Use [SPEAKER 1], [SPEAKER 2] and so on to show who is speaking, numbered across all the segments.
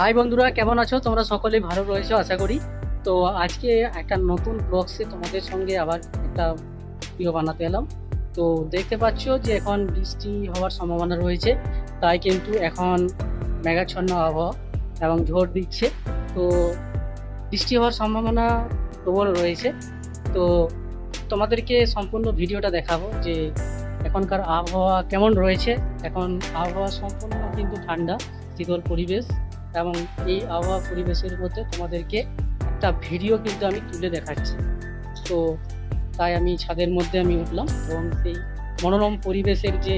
[SPEAKER 1] High বন্ধুরা, কেমন আছো? তোমরা সকলেই ভালো রয়েছো, আশা করি। তো আজকে একটা নতুন ব্লগসে তোমাদের সঙ্গে আবার একটা ভিডিও বানাতে এলাম। তো দেখতে পাচ্ছ যে এখন বৃষ্টি হওয়ার সম্ভাবনা রয়েছে, তাই কিন্তু এখন মেঘাচ্ছন্ন আবহাওয়া এবং ঝড় দিচ্ছে। তো বৃষ্টি হওয়ার সম্ভাবনা প্রবল রয়েছে। তো তোমাদেরকে সম্পূর্ণ ভিডিওটা দেখাবো যে এখনকার আবহাওয়া কেমন রয়েছে। এখন আবহাওয়া সম্পূর্ণ কিন্তু ঠান্ডা, শীতল পরিবেশ। এবং এই আবহাওয়া পরিবেশের মধ্যে তোমাদেরকে একটা ভিডিও কিন্তু আমি তুলে দেখাচ্ছি। তো তাই আমি ছাদের মধ্যে আমি উঠলাম এবং সেই মনোরম পরিবেশের যে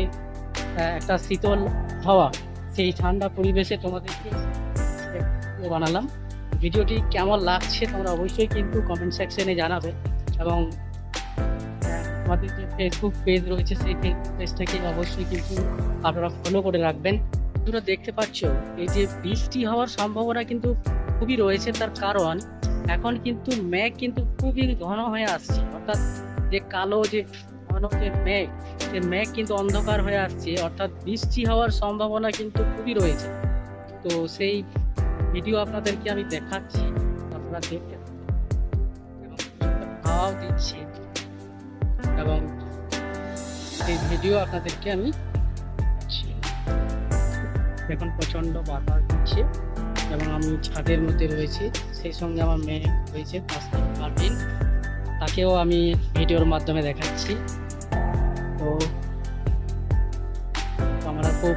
[SPEAKER 1] একটা শীতল হাওয়া, সেই ঠান্ডা পরিবেশে তোমাদেরকে বানালাম। ভিডিওটি কেমন লাগছে তোমরা অবশ্যই কিন্তু কমেন্ট সেকশনে জানাবে এবং আমাদের যে ফেসবুক পেজ রয়েছে, সেই ফেসবুক পেজটাকে অবশ্যই কিন্তু আপনারা ফলো করে রাখবেন। তোমরা দেখতে পাচ্ছ, এই যে বৃষ্টি হওয়ার সম্ভাবনা কিন্তু খুবই রয়েছে, তার কারণ এখন কিন্তু মেঘ কিন্তু খুবই ঘন হয়ে আসছে। অর্থাৎ যে কালো যে ঘন যে মেঘ, সে মেঘ কিন্তু অন্ধকার হয়ে আসছে, অর্থাৎ বৃষ্টি হওয়ার সম্ভাবনা কিন্তু খুবই রয়েছে। তো সেই ভিডিও আপনাদেরকে আমি দেখাচ্ছি, আপনারা দেখতে এবং হাওয়াও দিচ্ছে। এবং সেই ভিডিও আপনাদেরকে আমি। এখন প্রচণ্ড বাতাস দিচ্ছে এবং আমি ছাদের মধ্যে রয়েছি। সেই সঙ্গে আমার মেয়ে রয়েছে পাঁচটা পারভিন তাকেও আমি ভিডিওর মাধ্যমে দেখাচ্ছি। তো আমরা খুব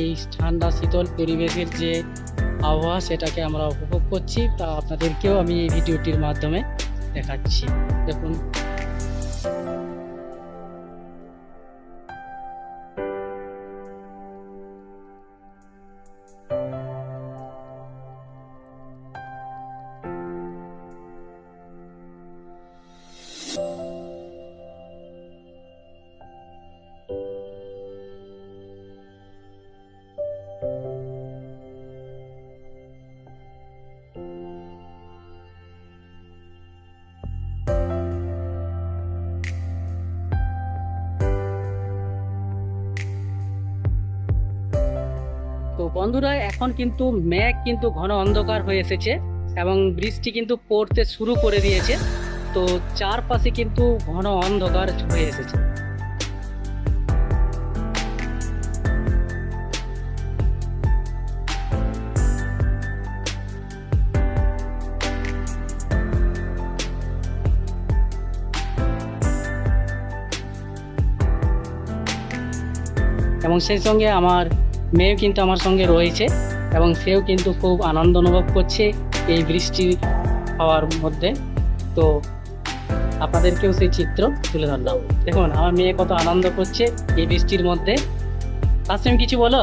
[SPEAKER 1] এই ঠান্ডা, শীতল পরিবেশের যে আবহাওয়া, সেটাকে আমরা উপভোগ করছি। তা আপনাদেরকেও আমি এই ভিডিওটির মাধ্যমে দেখাচ্ছি। দেখুন তো বন্ধুরা, এখন কিন্তু মেঘ কিন্তু ঘন অন্ধকার হয়ে এসেছে এবং বৃষ্টি কিন্তু পড়তে শুরু করে দিয়েছে। তো চারপাশে কিন্তু ঘন অন্ধকার হয়ে এসেছে। এবং সেই সঙ্গে আমার মেয়েও কিন্তু আমার সঙ্গে রয়েছে এবং সেও কিন্তু খুব আনন্দ অনুভব করছে এই বৃষ্টি হওয়ার মধ্যে। তো আপনাদেরকেও সেই চিত্র তুলে ধরলাম। দেখুন, আমার মেয়ে কত আনন্দ করছে এই বৃষ্টির মধ্যে। তাসিম কিছু বলো?